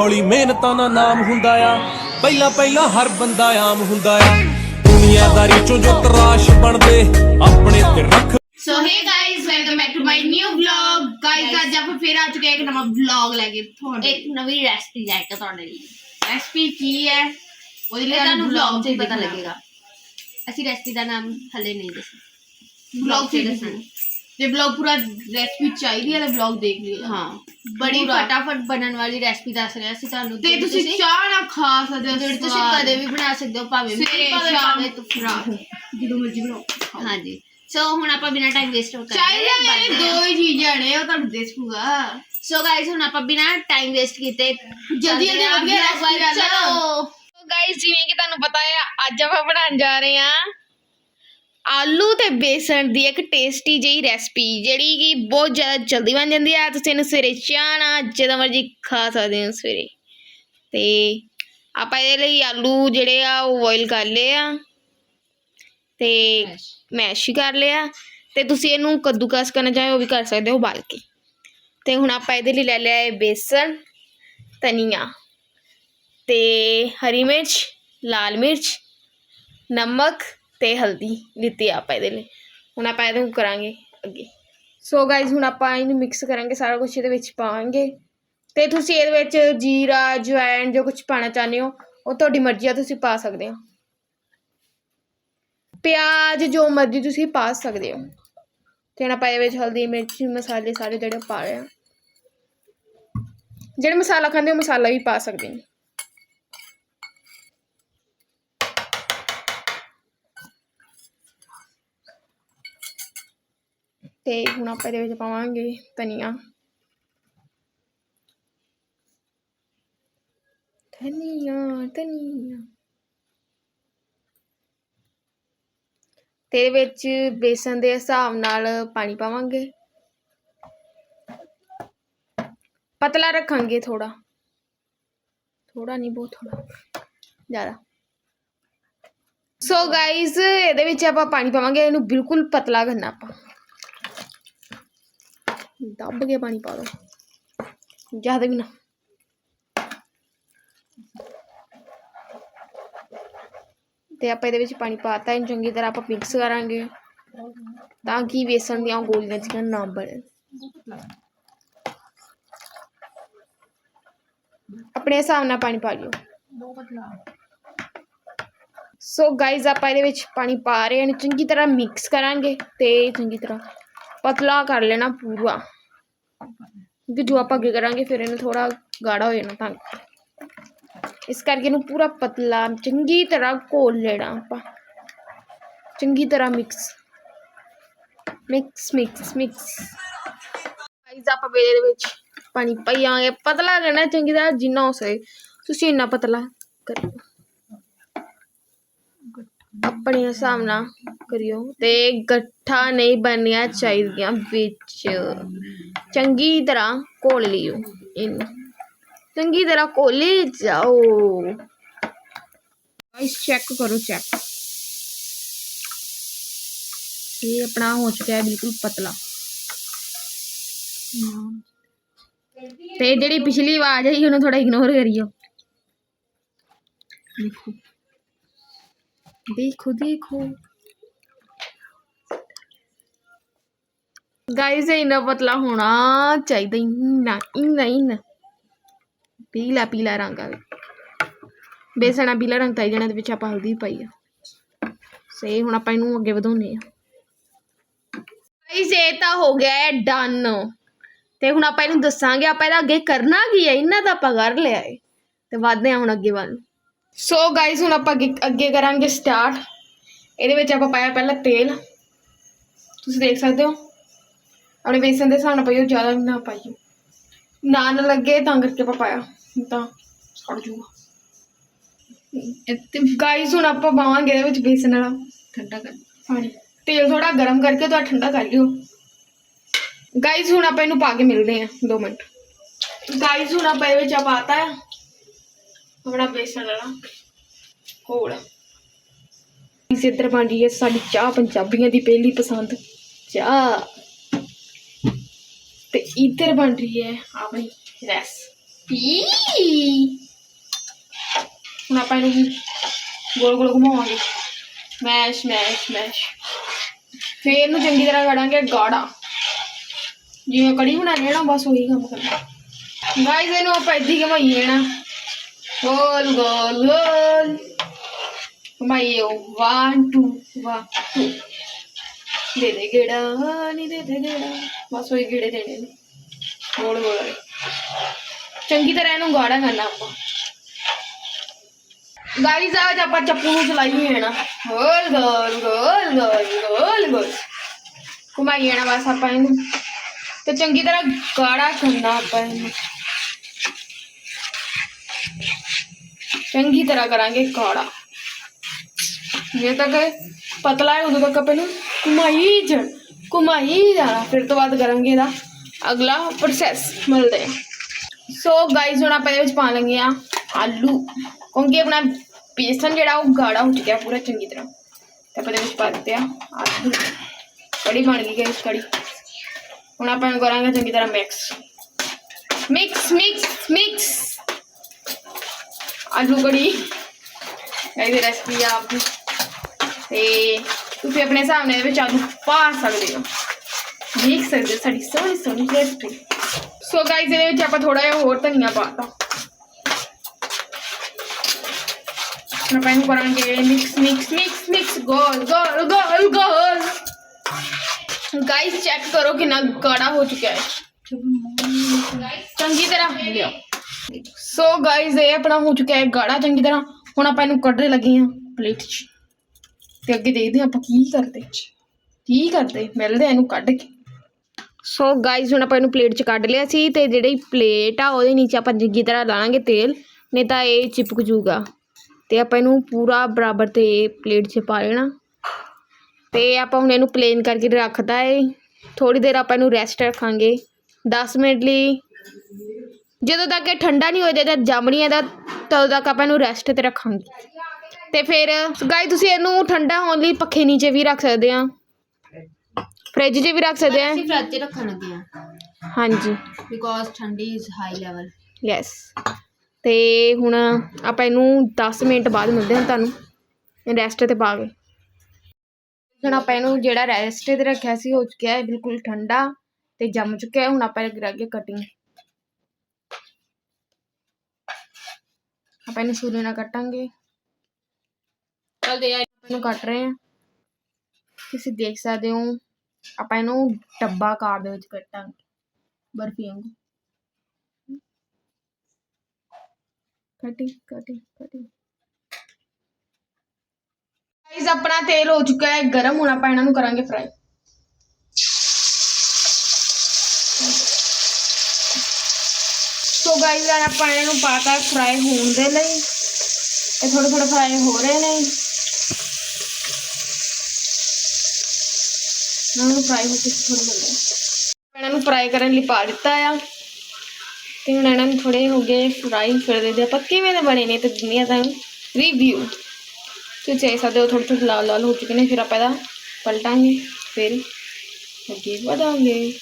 ਹੌਲੀ ਮਿਹਨਤਾਂ ਦਾ ਨਾਮ ਹੁੰਦਾ ਆ। ਪਹਿਲਾਂ ਪਹਿਲਾਂ ਹਰ ਬੰਦਾ ਆਮ ਹੁੰਦਾ ਆ। ਦੁਨੀਆਦਾਰੀ ਚੋਂ ਜੋ ਤਰਾਸ਼ ਬਣਦੇ ਆਪਣੇ ਤੇ ਰੱਖ। So hey guys welcome back to my new vlog guys ਅੱਜ ਆਪਾਂ ਫਿਰ ਆ ਚੁੱਕੇ ਹਾਂ ਇੱਕ ਨਵਾਂ ਵਲੌਗ ਲੈ ਕੇ ਤੁਹਾਡੇ ਇੱਕ ਨਵੀਂ ਰੈਸਪੀ ਲੈ ਕੇ ਤੁਹਾਡੇ ਲਈ। ਰੈਸਪੀ ਕੀ ਹੈ? ਉਹਦੇ ਲਈ ਇਹ ਤੁਹਾਨੂੰ ਵਲੌਗ 'ਚ ਹੀ ਪਤਾ। ਲੱਗੇਗਾ। ਅਸੀਂ ਰੈਸਪੀ ਦਾ ਨਾਮ ਹਲੇ ਨਹੀਂ ਦੱਸਿਆ। ਵਲੌਗ ਚ ਦੱਸਣਾ। ਦੱਸਣਾ। ਜੇ ਵਲੌਗ ਪੂਰਾ ਰੈਸਪੀ ਚਾਹੀਦੀ ਹੈ ਤਾਂ ਵਲੌਗ ਦੇਖ ਲਿਓ ਹਾਂ। ਬੜੀ ਫਟਾਫਟ ਬਣਨ ਵਾਲੀ ਰੈਸਪੀ ਦੱਸ ਰਿਹਾ ਸੀ ਤੁਹਾਨੂੰ। ਤੇ ਤੁਸੀਂ ਚਾਹ ਨਾ ਖਾ ਸਕਦੇ ਹੋ ਜਿਹੜੀ ਤੁਸੀਂ। ਕਦੇ ਵੀ ਬਣਾ ਸਕਦੇ ਹੋ ਭਾਵੇਂ ਸਵੇਰੇ ਸ਼ਾਮ ਭਾਵੇਂ ਤੂਫਾਨ ਜਦੋਂ ਮਰਜ਼ੀ ਬਣਾਓ। ਹਾਂਜੀ। ਸੋ ਹੁਣ ਆਪਾਂ ਬਿਨਾ ਟਾਈਮ ਵੇਸਟ ਹੋ ਚਾਹੀਦਾ ਮੇਰੇ ਦੋ ਹੀ ਚੀਜ਼ਾਂ ਨੇ ਉਹ ਤੁਹਾਨੂੰ ਦੱਸੂਗਾ। ਸੋ ਗਾਇਸ ਹੁਣ ਆਪਾਂ ਬਿਨਾ ਟਾਈਮ ਵੇਸਟ ਕੀਤੇ ਜਲਦੀ ਜਲਦੀ ਵਧੀਆ ਲਓ। ਚਲੋ ਗਾਇਸ ਜਿਵੇਂ ਕਿ ਤੁਹਾਨੂੰ ਪਤਾ ਹੈ ਅੱਜ ਆਪਾਂ ਬਣਾਉਣ ਜਾ ਰਹੇ ਹਾਂ ਆਲੂ ਤੇ ਬੇਸਣ ਦੀ ਇੱਕ ਟੇਸਟੀ ਜਿਹੀ ਰੈਸਪੀ ਜਿਹੜੀ ਕਿ ਬਹੁਤ ਜ਼ਿਆਦਾ ਜਲਦੀ ਬਣ ਜਾਂਦੀ ਹੈ ਤੁਸੀਂ ਇਹਨੂੰ ਸਵੇਰੇ ਚਾਹ ਨਾਲ ਜਦੋਂ ਮਰਜ਼ੀ ਖਾ ਸਕਦੇ ਹੋ ਸਵੇਰੇ। ਤੇ ਆਪਾਂ ਇਹਦੇ ਲਈ ਆਲੂ ਜਿਹੜੇ ਆ ਉਹ ਬੋਇਲ ਕਰ ਲਏ ਆ। ਤੇ ਮੈਸ਼। ਕਰ ਲਿਆ। ਤੇ ਤੁਸੀਂ ਇਹਨੂੰ ਕੱਦੂਕਸ ਕਰਨਾ ਚਾਹੋ ਉਹ ਵੀ ਕਰ ਸਕਦੇ ਹੋ ਉਬਾਲ ਕੇ। ਤੇ ਹੁਣ ਆਪਾਂ ਇਹਦੇ ਲਈ ਲੈ ਲਿਆ ਹੈ ਬੇਸਣ ਧਨੀਆ। ਤੇ ਹਰੀ ਮਿਰਚ ਲਾਲ ਮਿਰਚ ਨਮਕ ਤੇ ਹਲਦੀ ਲਿੱਤੀ ਆਪਾਂ ਇਹਦੇ ਲਈ। ਹੁਣ ਆਪਾਂ ਇਹਨੂੰ ਕਰਾਂਗੇ ਅੱਗੇ। ਸੋ ਗਾਇਜ਼ ਹੁਣ ਆਪਾਂ ਇਹਨੂੰ ਮਿਕਸ ਕਰਾਂਗੇ, ਸਾਰਾ ਕੁਝ ਇਹਦੇ ਵਿੱਚ ਪਾਵਾਂਗੇ। ਤੇ ਤੁਸੀਂ ਇਹਦੇ ਵਿੱਚ ਜੀਰਾ ਜਵੈਣ ਜੋ ਕੁਝ ਪਾਣਾ ਚਾਹੁੰਦੇ ਹੋ, ਉਹ ਤੁਹਾਡੀ ਮਰਜ਼ੀ ਆ, ਤੁਸੀਂ ਪਾ ਸਕਦੇ ਹੋ। ਪਿਆਜ਼ ਜੋ ਮਰਜ਼ੀ ਤੁਸੀਂ ਪਾ ਸਕਦੇ ਹੋ। ਤੇ ਹੁਣ ਆਪਾਂ ਇਹਦੇ ਵਿੱਚ ਹਲਦੀ, ਮਿਰਚ, ਮਸਾਲੇ ਸਾਰੇ ਜਿਹੜੇ ਪਾ ਰਹੇ ਆ। ਜਿਹੜੇ ਮਸਾਲਾ ਖਾਂਦੇ ਹੋ, ਮਸਾਲਾ ਵੀ ਪਾ ਸਕਦੇ ਹੋ। ਤੇ ਹੁਣ ਆਪਾਂ ਇਹਦੇ ਵਿੱਚ ਪਾਵਾਂਗੇ ਧਨੀਆ। ਧਨੀਆ ਧਨੀਆ। ਤੇ ਵਿੱਚ ਬੇਸਨ ਦੇ ਹਿਸਾਬ ਨਾਲ ਪਾਣੀ ਪਾਵਾਂਗੇ। ਪਤਲਾ ਰੱਖਾਂਗੇ ਥੋੜਾ ਥੋੜਾ ਨਹੀਂ, ਬਹੁਤ ਥੋੜਾ ਜ਼ਿਆਦਾ। ਸੋ ਗਾਇਜ਼ ਇਹਦੇ ਵਿੱਚ ਆਪਾਂ ਪਾਣੀ ਪਾਵਾਂਗੇ, ਇਹਨੂੰ ਬਿਲਕੁਲ ਪਤਲਾ ਕਰਨਾ ਆਪਾਂ। ਦੱਬ ਕੇ ਪਾਣੀ ਪਾ ਦੋ। ਜ਼ਿਆਦਾ ਵੀ ਨਾ। ਤੇ ਆਪਾਂ ਇਹਦੇ ਵਿੱਚ ਪਾਣੀ ਪਾਤਾ ਇਹਨੂੰ ਚੰਗੀ ਤਰ੍ਹਾਂ ਆਪਾਂ ਮਿਕਸ ਕਰਾਂਗੇ। ਤਾਂ ਕਿ ਵੇਸਣ ਦੀਆਂ ਗੋਲੀਆਂ ਜਿਹੀਆਂ ਨਾ ਬਣਨ ਆਪਣੇ ਹਿਸਾਬ ਨਾਲ ਪਾਣੀ ਪਾ ਲਿਓ। ਸੋ ਗਾਇਜ਼ ਆਪਾਂ ਇਹਦੇ ਵਿੱਚ ਪਾਣੀ ਪਾ ਰਹੇ ਹਾਂ। ਚੰਗੀ ਤਰ੍ਹਾਂ ਮਿਕਸ ਕਰਾਂਗੇ ਤੇ ਚੰਗੀ ਤਰ੍ਹਾਂ ਪਤਲਾ ਕਰ ਲੈਣਾ ਪੂਰਾ। ਕਿਉਂਕਿ ਜੋ ਆਪਾਂ ਅੱਗੇ ਕਰਾਂਗੇ, ਫਿਰ ਇਹਨੂੰ ਥੋੜਾ ਗਾੜਾ ਹੋ ਜਾਣਾ ਤਾਂ। ਇਸ ਕਰਕੇ ਇਹਨੂੰ ਪੂਰਾ ਪਤਲਾ, ਚੰਗੀ ਤਰ੍ਹਾਂ ਘੋਲ ਲੈਣਾ ਆਪਾਂ। ਚੰਗੀ ਤਰ੍ਹਾਂ mix mix mix mix guys ਆਪਾਂ ਵੇਲੇ ਦੇ ਵਿੱਚ ਪਾਣੀ ਪਾਈਆਂਗੇ ਪਤਲਾ ਕਰਨਾ ਚੰਗੀ ਤਰ੍ਹਾਂ ਜਿੰਨਾ ਹੋ ਸਕੇ। ਤੁਸੀਂ ਇੰਨਾ ਪਤਲਾ ਕਰੋ ਆਪਣੇ ਹਿਸਾਬ ਨਾਲ ਕਰਿਓ ਤੇ ਗੱਠਾ ਨਹੀਂ ਬਣਨੀਆਂ ਚਾਹੀਦੀਆਂ ਵਿੱਚ। ਚੰਗੀ ਤਰ੍ਹਾਂ ਘੋਲ ਲਿਓ ਇਹਨੂੰ। ਚੰਗੀ ਤਰ੍ਹਾਂ ਘੋਲੀ ਜਾਓ। ਗਾਇਸ ਚੈੱਕ ਕਰੋ ਚੈੱਕ ਇਹ ਆਪਣਾ ਹੋ ਚੁੱਕਾ ਹੈ ਬਿਲਕੁਲ ਪਤਲਾ। ਤੇ ਜਿਹੜੀ ਪਿਛਲੀ ਆਵਾਜ਼ ਆਈ, ਉਹਨੂੰ ਥੋੜਾ ਇਗਨੋਰ ਕਰਿਓ। ਦੇਖੋ। ਦੇਖੋ ਦੇਖੋ। ਗਾਇਸ ਇਹ ਇੰਨਾ ਪਤਲਾ ਹੋਣਾ ਚਾਹੀਦਾ ਇੰਨਾ ਇੰਨਾ ਪੀਲਾ ਪੀਲਾ ਰੰਗ ਆ ਬੇਸਣਾ ਪੀਲਾ ਰੰਗ ਤਾਂ ਜਾਣਾ ਦੇ ਵਿੱਚ ਆਪਾਂ ਹਲਦੀ ਪਾਈ ਆ। ਸੇ ਹੁਣ ਆਪਾਂ ਇਹਨੂੰ ਅੱਗੇ ਵਧਾਉਨੇ ਆ। ਗਾਇਸ ਇਹ ਤਾਂ ਹੋ ਗਿਆ ਹੈ ਡਨ ਤੇ ਹੁਣ ਆਪਾਂ ਇਹਨੂੰ ਦੱਸਾਂਗੇ, ਆਪਾਂ ਇਹਦਾ ਅੱਗੇ ਕਰਨਾ ਕੀ ਹੈ ਇਹਨਾਂ ਦਾ ਆਪਾਂ ਕਰ ਲਿਆ ਏ। ਤੇ ਵਧਦੇ ਆ ਹੁਣ ਅੱਗੇ ਵੱਲ। ਸੋ ਗਾਇਸ ਹੁਣ ਆਪਾਂ ਅੱਗੇ- ਕਰਾਂਗੇ ਸਟਾਰਟ ਇਹਦੇ ਵਿੱਚ ਆਪਾਂ ਪਾਇਆ ਪਹਿਲਾਂ ਤੇਲ। ਤੁਸੀਂ ਦੇਖ ਸਕਦੇ ਹੋ। ਆਪਣੇ ਬੇਸਨ ਦੇ ਹਿਸਾਬ ਨਾਲ ਪਾਈਓ ਜ਼ਿਆਦਾ ਨਾ ਪਾਈਓ। ਨਾ ਨਾ ਲੱਗੇ ਤਾਂ ਕਰਕੇ ਆਪਾਂ ਪਾਇਆ। ਤਾਂ ਸੜ ਜੂਗਾ। ਇੱਥੇ ਗਾਇਸ ਹੁਣ ਆਪਾਂ ਪਾਵਾਂਗੇ ਇਹਦੇ ਵਿੱਚ ਬੇਸਨ ਵਾਲਾ। ਠੰਡਾ ਕਰ ਪਾਣੀ ਤੇਲ ਥੋੜਾ ਗਰਮ ਕਰਕੇ ਤਾਂ ਠੰਡਾ ਕਰ ਲਿਓ। ਗਾਇਸ ਹੁਣ ਆਪਾਂ ਇਹਨੂੰ ਪਾ ਕੇ ਮਿਲਦੇ ਆ 2 ਮਿੰਟ। ਗਾਇਸ ਹੁਣ ਆਪਾਂ ਇਹਦੇ ਵਿੱਚ ਆ ਪਾਤਾ ਹੈ। ਆਪਣਾ ਬੇਸਨ ਵਾਲਾ ਘੋਲ। ਇਸ ਇੱਧਰ ਬਣ ਰਹੀ ਹੈ ਸਾਡੀ ਚਾਹ, ਪੰਜਾਬੀਆਂ ਦੀ ਪਹਿਲੀ ਪਸੰਦ ਚਾਹ। ਤੇ ਇੱਧਰ ਬਣ ਰਹੀ ਹੈ ਆਪਣੀ ਰੈਸਪੀ ਆਪਾਂ ਇਹਨੂੰ ਗੋਲ ਗੋਲ ਘੁਮਾਵਾਂਗੇ। ਮੈਸ਼ ਮੈਸ਼ ਮੈਸ਼ ਫੇਰ ਇਹਨੂੰ ਚੰਗੀ ਤਰ੍ਹਾਂ ਕਰਾਂਗੇ ਗਾੜਾ। ਜਿਵੇਂ ਕੜੀ ਬਣਾਉਣੀ ਹੈ ਨਾ, ਬਸ ਉਹੀ ਕੰਮ ਕਰਨਾ। ਗਾਈਜ਼ ਇਹਨੂੰ ਆਪਾਂ ਇੱਦਾਂ ਹੀ ਘੁਮਾਈਏ ਨਾ। ਗੋਲ ਗੋਲ ਗੋਲ ਘੁਮਾਈਓ 1 2 1 2 ਦੇ ਦੇ ਗੇੜਾ ਨਹੀਂ ਦੇ ਦੇ ਗੇੜਾ ਬਸ ਉਹੀ ਗੇੜੇ ਦੇਣੇ ਨੇ ਗੋਲ ਗੋਲ ਚੰਗੀ ਤਰ੍ਹਾਂ ਇਹਨੂੰ ਗਾੜਾ ਕਰਨਾ ਆਪਾਂ ਗਾਈਜ਼ ਅੱਜ ਆਪਾਂ ਚੱਪੂ ਨੂੰ ਚਲਾਈਏ ਹੈ ਨਾ ਗੋਲ ਗੋਲ ਗੋਲ ਗੋਲ ਗੋਲ ਗੋਲ ਘੁਮਾਈਏ ਨਾ ਬਸ ਆਪਾਂ ਇਹਨੂੰ ਤੇ ਚੰਗੀ ਤਰ੍ਹਾਂ ਗਾੜਾ ਕਰਨਾ ਆਪਾਂ ਇਹਨੂੰ ਚੰਗੀ ਤਰ੍ਹਾਂ ਕਰਾਂਗੇ ਗਾੜਾ ਜੇ ਤੱਕ ਇਹ ਪਤਲਾ ਹੈ, ਉਦੋਂ ਤੱਕ ਆਪਾਂ ਇਹਨੂੰ ਘੁਮਾਈ ਜਾ ਘੁਮਾਈ ਜਾਣਾ। ਫਿਰ ਤੋਂ ਬਾਅਦ ਕਰਾਂਗੇ ਇਹਦਾ ਅਗਲਾ ਪ੍ਰੋਸੈਸ ਮਿਲਦੇ ਸੋ ਗਾਈਜ਼ ਹੁਣ ਆਪਾਂ ਇਹਦੇ ਵਿੱਚ ਪਾ ਲਾਂਗੇ ਆ ਆਲੂ। ਕਿਉਂਕਿ ਆਪਣਾ ਬੇਸਨ ਜਿਹੜਾ, ਉਹ ਗਾੜਾ ਹੋ ਚੁੱਕਿਆ ਪੂਰਾ ਚੰਗੀ ਤਰ੍ਹਾਂ। ਤੇ ਆਪਾਂ ਇਹਦੇ ਵਿੱਚ ਪਾ ਦਿੱਤੇ ਆ ਆਲੂ। ਕੜੀ ਬਣ ਗਈ ਗਾਈਜ਼ ਕੜੀ। ਹੁਣ ਆਪਾਂ ਇਹਨੂੰ ਕਰਾਂਗੇ ਚੰਗੀ ਤਰ੍ਹਾਂ ਮਿਕਸ ਮਿਕਸ ਮਿਕਸ ਮਿਕਸ ਆਲੂ ਕੜੀ ਇਹ ਰੈਸਪੀ ਆ ਆਪਣੀ ਤੇ ਤੁਸੀਂ ਆਪਣੇ ਹਿਸਾਬ ਨਾਲ ਇਹਦੇ ਵਿੱਚ ਆਲੂ ਪਾ ਸਕਦੇ ਹੋ ਦੇਖ ਸਕਦੇ ਹੋ ਸਾਡੀ ਸੋਹਣੀ ਸੋਹਣੀ ਰੈਸਪੀ ਸੋ ਗਾਈਜ਼ ਇਹਦੇ ਵਿੱਚ ਆਪਾਂ ਥੋੜਾ ਜਿਹਾ ਹੋਰ ਧਨੀਆ ਪਾਤਾ ਹੁਣ ਆਪਾਂ ਇਹਨੂੰ ਕਰਾਂਗੇ ਮਿਕਸ ਮਿਕਸ ਮਿਕਸ ਮਿਕਸ ਗੋਲ ਗੋਲ ਗੋਲ ਗੋਲ ਗਾਈਜ਼ ਚੈੱਕ ਕਰੋ ਕਿੰਨਾ ਗਾੜਾ ਹੋ ਚੁੱਕਿਆ ਹੈ ਚੰਗੀ ਤਰ੍ਹਾਂ ਲਿਓ ਸੋ ਗਾਈਜ਼ ਇਹ ਆਪਣਾ ਹੋ ਚੁੱਕਿਆ ਹੈ ਗਾੜਾ ਚੰਗੀ ਤਰ੍ਹਾਂ। ਹੁਣ ਆਪਾਂ ਇਹਨੂੰ ਕੱਢਣ ਲੱਗੇ ਹਾਂ ਪਲੇਟ 'ਚ। ਤੇ ਅੱਗੇ ਦੇਖਦੇ ਹਾਂ ਆਪਾਂ ਕੀ ਕਰਦੇ। ਕੀ ਕਰਦੇ? ਮਿਲਦੇ ਇਹਨੂੰ ਕੱਢ ਕੇ। ਸੋ ਗਾਈਜ਼ ਹੁਣ ਆਪਾਂ ਇਹਨੂੰ ਪਲੇਟ 'ਚ ਕੱਢ ਲਿਆ ਸੀ ਤੇ ਜਿਹੜੀ ਪਲੇਟ ਆ, ਉਹਦੇ ਨੀਚੇ ਆਪਾਂ ਚੰਗੀ ਤਰ੍ਹਾਂ ਲਾਵਾਂਗੇ ਤੇਲ। ਨਹੀਂ ਤਾਂ ਇਹ ਚਿਪਕ ਜੂਗਾ ਤੇ ਆਪਾਂ ਇਹਨੂੰ ਪੂਰਾ ਬਰਾਬਰ ਤੇ ਪਲੇਟ 'ਚ ਪਾ ਲੈਣਾ। ਤੇ ਆਪਾਂ ਹੁਣ ਇਹਨੂੰ ਪਲੇਨ ਕਰਕੇ ਰੱਖਦਾ ਏ। ਥੋੜੀ ਦੇਰ ਆਪਾਂ ਇਹਨੂੰ ਰੈਸਟ ਰੱਖਾਂਗੇ। 10 ਮਿੰਟ ਲਈ। ਜਦੋਂ ਤੱਕ ਇਹ ਠੰਡਾ ਨਹੀਂ ਹੋ ਜਾਂਦਾ ਜੰਮ ਨਹੀਂ ਇਹਦਾ ਤਦੋਂ ਤੱਕ ਆਪਾਂ ਇਹਨੂੰ ਰੈਸਟ ਤੇ ਰੱਖਾਂਗੇ। ਤੇ ਫਿਰ ਗਾਈ ਤੁਸੀਂ ਇਹਨੂੰ ਠੰਡਾ ਹੋਣ ਲਈ ਪੱਖੇ ਨੀਚੇ ਵੀ ਰੱਖ ਸਕਦੇ ਆ। ਫ੍ਰਿਜ 'ਚ ਵੀ ਰੱਖ ਸਕਦੇ ਆ। ਅਸੀਂ ਫ੍ਰਿਜ 'ਚ ਰੱਖਣ ਲੱਗੇ ਆ। ਹਾਂਜੀ। ਬਿਕੋਜ਼ ਠੰਡੀ ਇਜ਼ ਹਾਈ ਲੈਵਲ ਯੈਸ ਤੇ ਹੁਣ ਆਪਾਂ ਇਹਨੂੰ 10 ਮਿੰਟ ਬਾਅਦ ਮਿਲਦੇ ਹਾਂ ਤੁਹਾਨੂੰ। ਰੈਸਟ ਤੇ ਪਾ ਕੇ। ਹੁਣ ਆਪਾਂ ਇਹਨੂੰ ਜਿਹੜਾ ਰੈਸਟ ਤੇ ਰੱਖਿਆ ਸੀ ਹੋ ਚੁੱਕਿਆ ਹੈ ਬਿਲਕੁਲ ਠੰਡਾ ਤੇ ਜੰਮ ਚੁੱਕਿਆ। ਹੈ ਹੁਣ ਆਪਾਂ ਅੱਗੇ ਕਟਿੰਗ ਆਪਾਂ ਇਹਨੂੰ ਛੁਰੀ ਨਾਲ ਕੱਟਾਂਗੇ ਚਲਦੇ ਆ ਇਹਨੂੰ ਕੱਟ ਰਹੇ ਹਾਂ ਤੁਸੀਂ ਦੇਖ ਸਕਦੇ ਹੋ ਆਪਾਂ ਇਹਨੂੰ ਡੱਬਾ ਕਾਰ ਦੇ ਵਿੱਚ ਕੱਟਾਂਗੇ ਬਰਫੀ ਵਾਂਗੂ ਕਟਿੰਗ ਕਟਿੰਗ ਕਟਿੰਗ ਗਾਈਸ ਆਪਣਾ ਤੇਲ ਹੋ ਚੁੱਕਾ ਹੈ ਗਰਮ ਹੁਣ ਆਪਾਂ ਇਹਨਾਂ ਨੂੰ ਕਰਾਂਗੇ ਸੋ ਗਾਈਸ ਆਪਾਂ ਇਹਨਾਂ ਨੂੰ ਪਾਤਾ ਫਰਾਈ ਹੋਣ ਦੇ ਲਈ। ਇਹ ਥੋੜੇ ਥੋੜੇ ਫਰਾਈ ਹੋ ਰਹੇ ਨੇ। ਇਹਨਾਂ ਨੂੰ ਫਰਾਈ ਹੋ ਕੇ ਥੋੜੇ ਮਿਲਦੇ ਇਹਨਾਂ ਨੂੰ ਫਰਾਈ ਕਰਨ ਲਈ ਪਾ ਦਿੱਤਾ ਆ। ਤੇ ਹੁਣ ਇਹਨਾਂ ਨੂੰ ਥੋੜੇ ਹੋ ਗਏ ਫਰਾਈ ਫਿਰ ਦੇ ਦੇ ਆਪਾਂ ਕਿਵੇਂ ਦੇ ਬਣੇ ਨੇ ਤੇ ਦੁਨੀਆ ਦਾ ਰਿਵਿਊ ਤੇ ਚਾਹੇ ਸਕਦੇ ਹੋ ਥੋੜੇ ਥੋੜੇ ਲਾਲ ਲਾਲ ਹੋ ਚੁੱਕੇ ਨੇ, ਫਿਰ ਆਪਾਂ ਇਹਦਾ ਪਲਟਾਂਗੇ, ਫਿਰ ਅੱਗੇ ਵਧਾਂਗੇ।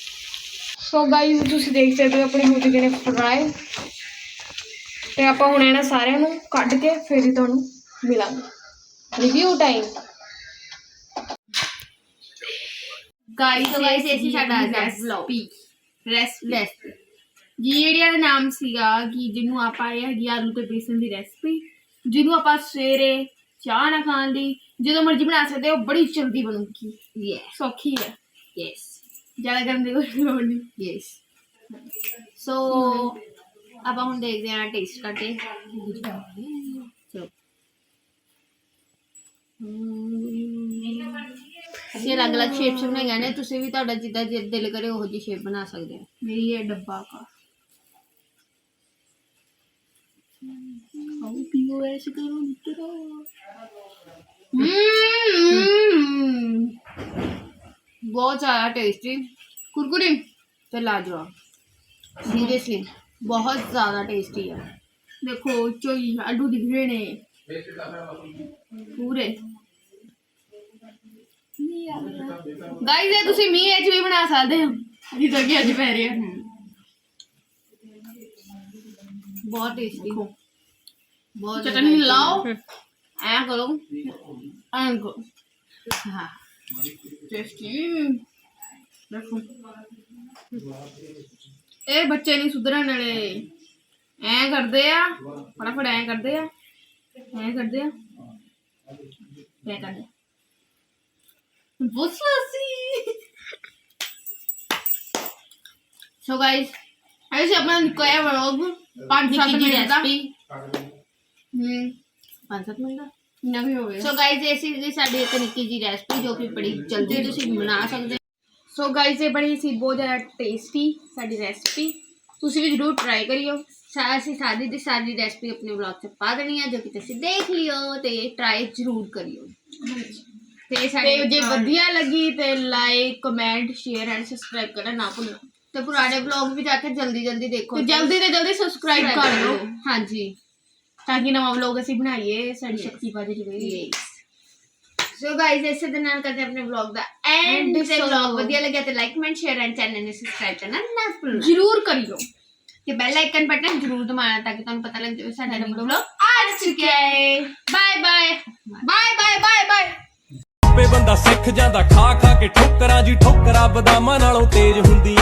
ਸੋ ਗਾਈਜ਼ ਤੁਸੀਂ ਦੇਖ ਸਕਦੇ ਹੋ ਆਪਣੇ ਹੋ ਚੁੱਕੇ ਨੇ ਫਰਾਈ ਤੇ ਆਪਾਂ ਹੁਣ ਇਹਨਾਂ ਸਾਰਿਆਂ ਨੂੰ ਕੱਢ ਕੇ ਫਿਰ ਹੀ ਤੁਹਾਨੂੰ ਮਿਲਾਂਗੇ। Review time guys So guys, ਇਹ ਸੀ ਸਾਡਾ ਰੈਸਪੀ ਰੈਸਪੀ ਜਿਹੜਿਆ ਦਾ ਨਾਮ ਸੀਗਾ ਕਿ ਜਿਹਨੂੰ ਆਪਾਂ ਇਹ ਹੈਗੀ ਆਲੂ ਤੇ ਬੇਸਨ ਦੀ ਰੈਸਪੀ ਜਿਹਨੂੰ ਆਪਾਂ ਸਵੇਰੇ ਚਾਹ ਨਾਲ ਖਾਣ ਲਈ ਜਦੋਂ ਮਰਜ਼ੀ ਬਣਾ ਸਕਦੇ ਹੋ ਬੜੀ ਜਲਦੀ ਬਣੂਗੀ। ਯੈਸ ਸੌਖੀ ਹੈ। ਯੈਸ ਜ਼ਿਆਦਾ ਦੀ ਕੋਈ ਲੋੜ ਨਹੀਂ ਯੈਸ ਸੋ ਆਪਾਂ ਹੁਣ ਦੇਖਦੇ ਹਾਂ ਟੇਸਟ ਕਰਕੇ ਚਲੋ ਅਸੀਂ ਅਲੱਗ ਅਲੱਗ ਸ਼ੇਪ ਚ ਬਣਾਈਆਂ ਨੇ ਤੁਸੀਂ ਵੀ ਤੁਹਾਡਾ ਜਿੱਦਾਂ ਜਿ- ਦਿਲ ਕਰੇ ਉਹੋ ਜਿਹੀ ਸ਼ੇਪ ਬਣਾ ਸਕਦੇ ਹੋ ਮੇਰੀ ਇਹ ਡੱਬਾ ਕਾ ਖਾਓ ਪੀਓ ਐਸੇ ਕਰੋ ਮਿੱਤਰੋ ਹਮ ਬਹੁਤ ਜ਼ਿਆਦਾ ਟੇਸਟੀ ਕੁਰਕੁਰੀ ਤੇ ਲਾਜਵਾਬ ਸੀਰੀਅਸਲੀ ਬਹੁਤ ਜ਼ਿਆਦਾ ਟੇਸਟੀ ਹੈ ਦੇਖੋ ਚੋਈ ਆਲੂ ਦਿਖ ਰਹੇ ਨੇ ਪੂਰੇ ਗਾਈਜ਼ ਇਹ ਤੁਸੀਂ ਮੀਂਹ ਵਿੱਚ ਵੀ ਬਣਾ ਸਕਦੇ ਹੋ ਜਿੱਦਾਂ ਕਿ ਅੱਜ ਪੈ ਰਿਹਾ ਬਹੁਤ ਟੇਸਟੀ ਬਹੁਤ ਚਟਨੀ ਲਾਓ ਐ ਕਰੋ ਐਂ ਕਰੋ ਹਾਂ ਟੇਸਟੀ ਦੇਖੋ ਇਹ ਬੱਚੇ ਨਹੀਂ ਸੁਧਰਨ ਵਾਲੇ ਐ ਕਰਦੇ ਆ ਫਟਾਫਟ ਐ ਕਰਦੇ ਆ ਐ ਕਰਦੇ ਆ ਐ ਕਰਦੇ ਬਸ ਅਸੀਂ ਸੋ ਗਾਇਸ ਐਸੇ ਆਪਣਾ ਨਿਕਾਇਆ ਵਲੌਗ 5-7 ਨਿੱਕੀ ਜੀ ਮਿੰਟ ਦਾ ਰੈਸਪੀ ਹੂੰ 5-7 ਮਿੰਟ ਦਾ ਇੰਨਾ ਵੀ ਹੋ ਗਿਆ ਸੋ ਗਾਇਜ਼ ਇਹ ਸੀ ਜੀ ਸਾਡੀ ਇੱਕ ਨਿੱਕੀ ਜੀ ਰੈਸਪੀ ਜੋ ਕਿ ਬੜੀ ਜਲਦੀ ਤੁਸੀਂ ਬਣਾ ਸਕਦੇ ਹੋ। ਸੋ ਗਾਇਸ ਇਹ ਬਣੀ ਸੀ ਬਹੁਤ ਜ਼ਿਆਦਾ ਟੇਸਟੀ ਸਾਡੀ ਰੈਸਪੀ ਤੁਸੀਂ ਵੀ ਜਰੂਰ ਟਰਾਈ ਕਰਿਓ। ਸਾ ਅਸੀਂ ਸਾਦੀ ਦੀ ਸਾਦੀ ਰੈਸਪੀ ਆਪਣੇ ਵਲੌਗ 'ਚ ਪਾ ਦੇਣੀ ਆ ਜੋ ਕਿ ਤੁਸੀਂ ਦੇਖ ਲਿਓ ਤੇ ਟਰਾਈ ਜ਼ਰੂਰ ਕਰਿਓ। ਤੇ ਤੇ ਸਾਡੇ ਜੇ ਵਧੀਆ ਲੱਗੀ ਤੇ like comment share and subscribe ਕਰਨਾ ਨਾ ਭੁੱਲਣਾ। ਤੇ ਪੁਰਾਣੇ ਵਲੌਗ ਵੀ ਜਾ ਕੇ ਜਲਦੀ ਜਲਦੀ ਦੇਖੋ। ਤੇ ਜਲਦੀ ਤੇ ਜਲਦੀ ਸਬਸਕ੍ਰਾਈਬ ਕਰ ਲਓ। ਹਾਂਜੀ। ਤਾਂ ਕਿ ਨਵਾਂ ਵਲੌਗ ਅਸੀਂ ਬਣਾਈਏ ਸਾਡੀ ਸ਼ਕਤੀ ਵਧ ਜਾਵੇ। ਸੋ ਗਾਇਜ਼ ਇਸੇ ਦੇ ਨਾਲ ਕਰਦੇ ਆਪਣੇ ਵਲੌਗ ਦਾ ਐਂਡ so- ਵਲੌਗ ਵਧੀਆ ਲੱਗਿਆ ਤੇ like comment share and channel ਨੂੰ ਸਬਸਕ੍ਰਾਈਬ ਕਰਨਾ ਨਾ ਭੁੱਲਣਾ। ਜਰੂਰ ਕਰਿਓ। ਤੇ ਬੈਲ ਆਈਕਨ ਬਟਨ ਜ਼ਰੂਰ ਦਬਾਉਣਾ ਤਾਂ ਕਿ ਤੁਹਾਨੂੰ ਪਤਾ ਲੱਗ ਜਾਵੇ ਸਾਡਾ ਨਵਾਂ ਵਲੌਗ ਆ ਚੁੱਕਿਆ ਹੈ। Bye bye bye bye bye bye ਆਪੇ ਬੰਦਾ ਸਿੱਖ ਜਾਂਦਾ ਖਾ ਖਾ ਕੇ ਠੋਕਰਾਂ ਜੀ ਠੋਕਰਾਂ ਬਦਾਮਾਂ ਨਾਲੋਂ ਤੇਜ਼ ਹੁੰਦੀ